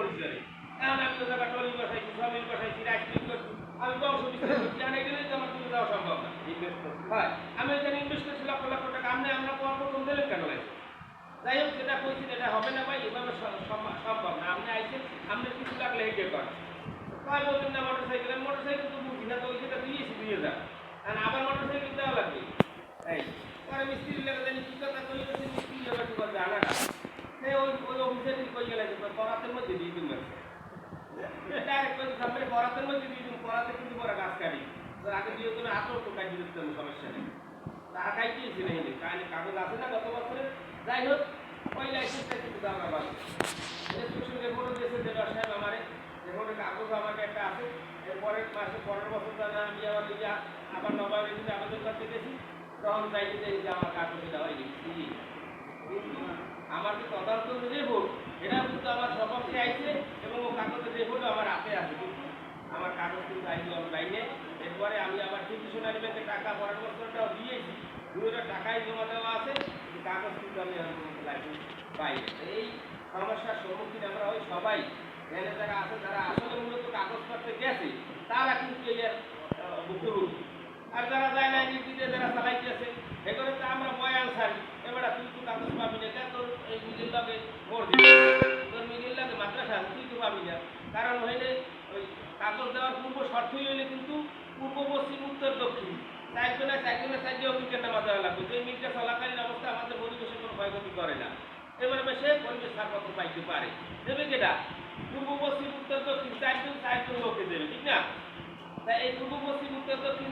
পরিচয়। আমি তো জায়গা টলি বসাইছি সমিল বসাইছি রাজনীতি করছি আমি বংশ বিস্তার করছি আর এগুলোই তো আমার তুলে দেওয়া সম্ভব না। হয় আমি এখানে ইনভেস্ট করছি লক্ষ লক্ষ টাকা। আপনি আমরা পর প্রথম দিলেন কেন যাই হোক যেটা কইছি এটা হবে না ভাই এভাবে সম্ভব না। আপনি আপনার কিছু লাগলে হেঁটে করেন। কয় বলবেন না মোটর সাইকেল মোটর সাইকেল তো বুঝি না তো ওই সেটা দিয়েছি দিয়ে যান। আর আবার মোটর সাইকেল দেওয়া লাগবে। এই পরে মিস্ত্রি লেগে কি কথা কই মিস্ত্রি এবার কি করবে আনাটা এই ওই ওই অফিসে কই গেলে পরাতের মধ্যে দিয়ে আছে যাই হোক আমারে। কাগজ একটা আছে। মাসে পরের বছর আমি আবার ওই যে আবার নবাবের দিকে আবেদন করতে গেছি। তখন চাইছি যে এই যে আমার কাগজ দেওয়া হয়ে গেছে কিন্তু আমার যে তদন্ত রিপোর্ট এটা কিন্তু আমার সপক্ষে আইছে এবং ও কাগজের রিপোর্টও আমার হাতে আছে। আমার কাগজ কিন্তু আইছে অনলাইনে এরপরে আমি আবার টিউশনারি ব্যাংকে টাকা পরের বছরটাও দিয়েছি দুটো টাকাই জমা দেওয়া আছে কাগজ কিন্তু আমি পাই এই সমস্যার সম্মুখীন আমরা ওই সবাই। এখানে যারা আছে যারা আসলে মূলত কাগজ করতে গেছে তারা কিন্তু এর, ভুক্তভোগী। আর যারা যায় না নির্দিতে যারা চালাইতেছে এগুলো তো আমরা বয়ান সারি এবার তুই তো কাগজ পাবি না তোর এই মিডিল লাগে ভোট মাদ্রাসা তুই তো পাবি না। কারণ হইলে ওই কাগজ দেওয়ার পূর্ব শর্তই হইলে কিন্তু পূর্ব পশ্চিম, উত্তর দক্ষিণ। চাইবে না চাইবে না চাইবে অভিজ্ঞান নামা দেওয়া লাগবে। যে মিলটা চলাকালীন অবস্থা আমাদের পরিবেশের কোনো ক্ষয়ক্ষতি করে না। এবার সে পরিবেশ ছাড়পত্র পাইতে পারে। দেবে কেটা পূর্ব পশ্চিম, উত্তর দক্ষিণ। চারজন চারজন লোকে দেবে, ঠিক না? তাই এই পূর্ব পশ্চিম, উত্তর দক্ষিণ